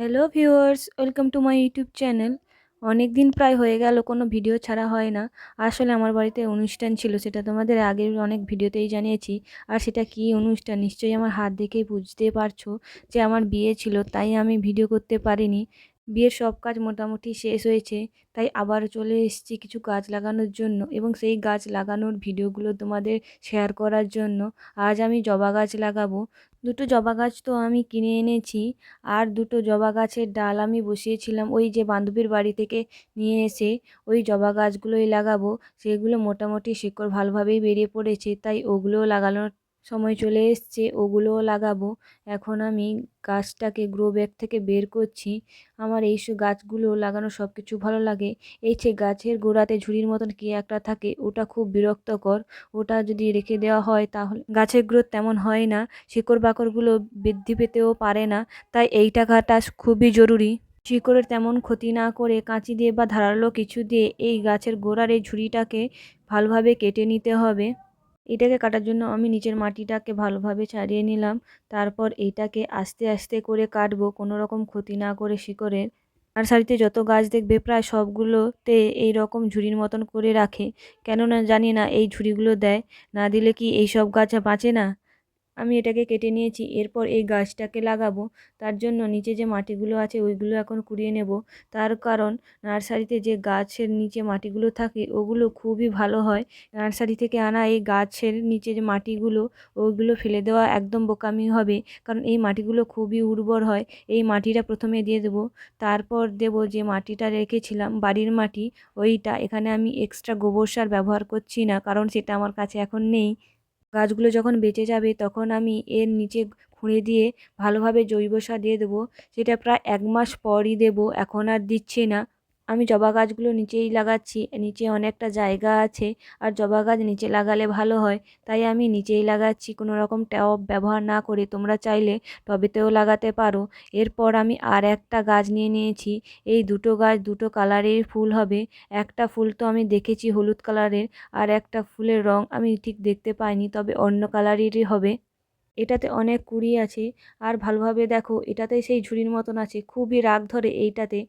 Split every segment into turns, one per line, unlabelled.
Hello viewers welcome to my YouTube channel অনেক দিন প্রায় হয়ে গেল, কোনো ভিডিও ছাড়া হয় না। আসলে আমার বাড়িতে অনুষ্ঠান ছিল, সেটা তোমাদের আগের অনেক ভিডিওতেই জানিয়েছি। আর সেটা কি অনুষ্ঠান, নিশ্চয়ই আমার হাত দেখেই বুঝতে পারছ যে আমার বিয়ে ছিল, তাই আমি ভিডিও করতে পারিনি। বিয়ের সব কাজ মোটামুটি শেষ হয়েছে, তাই আবার চলে এসেছি কিছু গাছ লাগানোর জন্য এবং সেই গাছ লাগানোর ভিডিওগুলো তোমাদের শেয়ার করার জন্য। আজ আমি জবা গাছ লাগাবো। দুটো জবা গাছ তো আমি কিনে এনেছি আর দুটো জবা গাছের ডাল আমি বসিয়েছিলাম ওই যে বান্ধবীর বাড়ি থেকে নিয়ে এসে ওই জবা গাছগুলোই লাগাবো। সেগুলো মোটামুটি শিকড় ভালোভাবেই বেরিয়ে পড়েছে, তাই ওগুলোও লাগানোর সময় চলে এসছে, ওগুলোও লাগাবো। এখন আমি গাছটাকে গ্রো ব্যাগ থেকে বের করছি। আমার এই গাছগুলো লাগানো সব কিছু ভালো লাগে। এই যে গাছের গোড়াতে ঝুড়ির মতন কি একটা থাকে, ওটা খুব বিরক্তকর। ওটা যদি রেখে দেওয়া হয় তাহলে গাছের গ্রোথ তেমন হয় না শিকড় বাকড়গুলো বৃদ্ধি পেতেও পারে না, তাই এই টাকাটা খুবই জরুরি। শিকড়ের তেমন ক্ষতি না করে কাঁচি দিয়ে বা ধারালো কিছু দিয়ে এই গাছের গোড়ার এই ঝুড়িটাকে ভালোভাবে কেটে নিতে হবে। এটাকে কাটার জন্য আমি নিচের মাটিটাকে ভালোভাবে ছাড়িয়ে নিলাম। তারপর এইটাকে আস্তে আস্তে করে কাটবো, কোনো রকম ক্ষতি না করে শিকড়ের। নার্সারিতে যত গাছ দেখবে, প্রায় সবগুলোতে এই রকম ঝুড়ির মতন করে রাখে। কেননা জানি না এই ঝুড়িগুলো দেয়। না দিলে কি এই সব গাছ বাঁচে না? আমি এটাকে কেটে নিয়েছি, এরপর এই গাছটাকে লাগাবো। তার জন্য নিচে যে মাটিগুলো আছে, ওইগুলো এখন কুড়িয়ে নেব। তার কারণ নার্সারিতে যে গাছের নিচে মাটিগুলো থাকে, ওগুলো খুবই ভালো হয়। নার্সারি থেকে আনা এই গাছের নিচে যে মাটিগুলো, ওইগুলো ফেলে দেওয়া একদম বোকামি হবে। কারণ এই মাটিগুলো খুবই উর্বর হয়। এই মাটিটা প্রথমে দিয়ে দেবো। তারপর দেব যে মাটিটা রেখেছিলাম, বাড়ির মাটি, ওইটা। এখানে আমি এক্সট্রা গোবর সার ব্যবহার করছি না, কারণ সেটা আমার কাছে এখন নেই। গাছগুলো যখন বেঁচে যাবে তখন আমি এর নিচে খুঁড়ে দিয়ে ভালোভাবে জৈব সার দিয়ে দেবো। সেটা প্রায় এক মাস পরই দেবো, এখন আর দিচ্ছি না। আমি জবা গাছগুলো নিচেই লাগাচ্ছি, নিচে অনেকটা জায়গা আছে আর জবা গাছ নিচে লাগালে ভালো হয়। তাই আমি নিচেই লাগাচ্ছি, কোনো রকম টব ব্যবহার না করে তোমরা চাইলে টবেতেও লাগাতে পারো। এরপর আমি আর একটা গাছ নিয়ে নিয়েছি, এই দুটো গাছ দুটো কালারের ফুল হবে। একটা ফুল তো আমি দেখেছি হলুদ কালারের আর একটা ফুলের রং আমি ঠিক দেখতে পাইনি, তবে অন্য কালারেরই হবে। এটাতে অনেক কুড়ি আছে আর ভালোভাবে দেখো, এটাতে সেই ঝুড়ির মতন আছে, খুবই রাগ ধরে এইটাতে।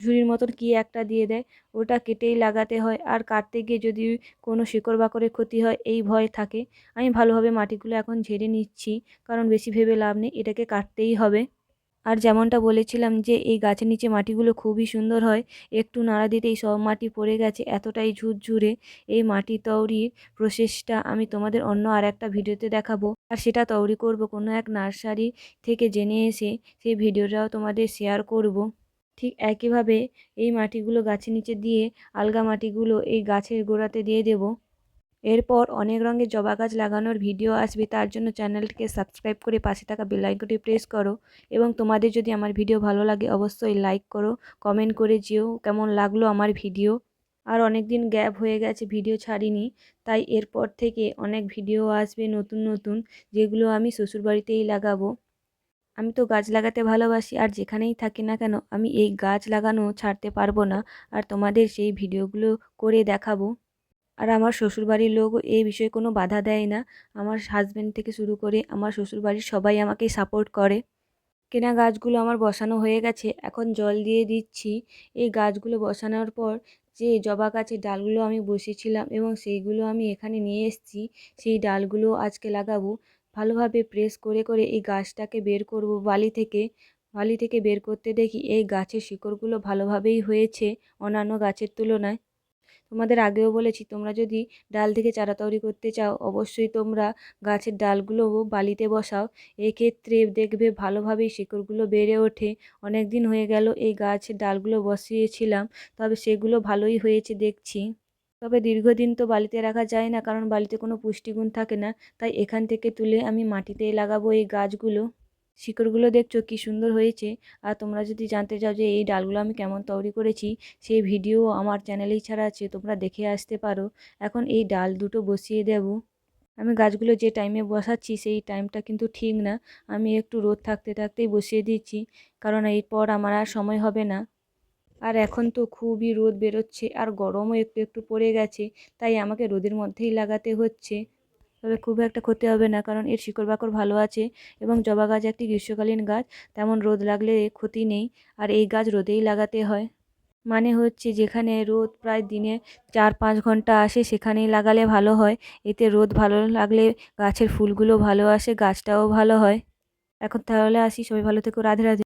ঝুড়ির মতন কি একটা দিয়ে দেয়? ওটা কেটেই লাগাতে হয়। আর কাটতে গিয়ে যদি কোনো শিকড় বাকড়ের ক্ষতি হয়, এই ভয় থাকে। আমি ভালোভাবে মাটিগুলো এখন ঝেড়ে নিচ্ছি, কারণ বেশি ভেবে লাভ নেই, এটাকে কাটতেই হবে। আর যেমনটা বলেছিলাম যে, এই গাছের নিচে মাটিগুলো খুবই সুন্দর হয়, একটু নাড়া দিতেই সব মাটি পড়ে গেছে, এতটাই ঝুরঝুরে এই মাটি তৈরির প্রসেসটা আমি তোমাদের অন্য আর একটা ভিডিওতে দেখাবো। আর সেটা তৈরি করব কোনো এক নার্সারি থেকে জেনে এসে, সেই ভিডিওটাও তোমাদের শেয়ার করব। ঠিক একইভাবে এই মাটিগুলো গাছের নিচে দিয়ে আলগা মাটিগুলো এই গাছের গোড়াতে দিয়ে দেব। এরপর অনেক রঙের জবা গাছ লাগানোর ভিডিও আসবে, তার জন্য চ্যানেলটিকে সাবস্ক্রাইব করে পাশে থাকা বেল আইকনটি প্রেস করো এবং তোমাদের যদি আমার ভিডিও ভালো লাগে অবশ্যই লাইক করো, কমেন্ট করে যেও কেমন লাগল আমার ভিডিও। আর অনেক দিন গ্যাপ হয়ে গেছে, ভিডিও ছাড়িনি, তাই এরপর থেকে অনেক ভিডিও আসবে নতুন নতুন, যেগুলো আমি শ্বশুরবাড়িতেই লাগাবো। আমি তো গাছ লাগাতে ভালোবাসি, আর যেখানেই থাকি না কেন, আমি এই গাছ লাগানো ছাড়তে পারব না। আর তোমাদের সেই ভিডিওগুলো করে দেখাবো। আর আমার শ্বশুরবাড়ির লোকও এই বিষয়ে কোনো বাধা দেয় না। আমার হাজব্যান্ড থেকে শুরু করে আমার শ্বশুরবাড়ির সবাই আমাকে সাপোর্ট করে। কেনা গাছগুলো আমার বসানো হয়ে গেছে, এখন জল দিয়ে দিচ্ছি। এই গাছগুলো বসানোর পর যে জবা গাছের ডালগুলো আমি বসিয়েছিলাম এবং সেইগুলো আমি এখানে নিয়ে এসেছি, সেই ডালগুলো আজকে লাগাবো। ভালোভাবে প্রেস করে করে এই গাছটাকে বের করব বালি থেকে। বালি থেকে বের করতে দেখি এই গাছের শিকড়গুলো ভালোভাবেই হয়েছে অন্যান্য গাছের তুলনায়। তোমাদের আগেও বলেছি, তোমরা যদি ডাল থেকে চারা তৈরি করতে চাও, অবশ্যই তোমরা গাছের ডালগুলো বালিতে বসাও। এক্ষেত্রে দেখবে ভালোভাবেই শিকড়গুলো বেড়ে ওঠে। অনেক দিন হয়ে গেল এই গাছের ডালগুলো বসিয়েছিলাম, তবে সেগুলো ভালোই হয়েছে দেখছি। তবে দীর্ঘদিন তো বালিতে রাখা যায় না, কারণ বালিতে কোনো পুষ্টিগুণ থাকে না। তাই এখান থেকে তুলে আমি মাটিতে লাগাবো এই গাছগুলো। শিকড়গুলো দেখছ কি সুন্দর হয়েছে। আর তোমরা যদি জানতে চাও যে এই ডালগুলো আমি কেমন তৈরি করেছি, সেই ভিডিও আমার চ্যানেলেই ছাড়া আছে, তোমরা দেখে আসতে পারো। এখন এই ডাল দুটো বসিয়ে দেব। আমি গাছগুলো যে টাইমে বসাচ্ছি, সেই টাইমটা কিন্তু ঠিক না। আমি একটু রোদ থাকতে থাকতেই বসিয়ে দিচ্ছি, কারণ এরপর আমার আর সময় হবে না। আর এখন তো খুবই রোদ বেরোচ্ছে আর গরমও একটু একটু পড়ে গেছে, তাই আমাকে রোদের মধ্যেই লাগাতে হচ্ছে। তবে খুব একটা ক্ষতি হবে না, কারণ এর শিকড় বাকড় ভালো আছে এবং জবা গাছ একটি গ্রীষ্মকালীন গাছ, তেমন রোদ লাগলে ক্ষতি নেই আর এই গাছ রোদেই লাগাতে হয়। মানে হচ্ছে যেখানে রোদ প্রায় দিনে চার পাঁচ ঘণ্টা আসে সেখানেই লাগালে ভালো হয়, এতে রোদ ভালো লাগলে গাছের ফুলগুলো ভালো আসে, গাছটাও ভালো হয়। এখন তাহলে আসি, সবাই ভালো থেকো, রাধে রাধে।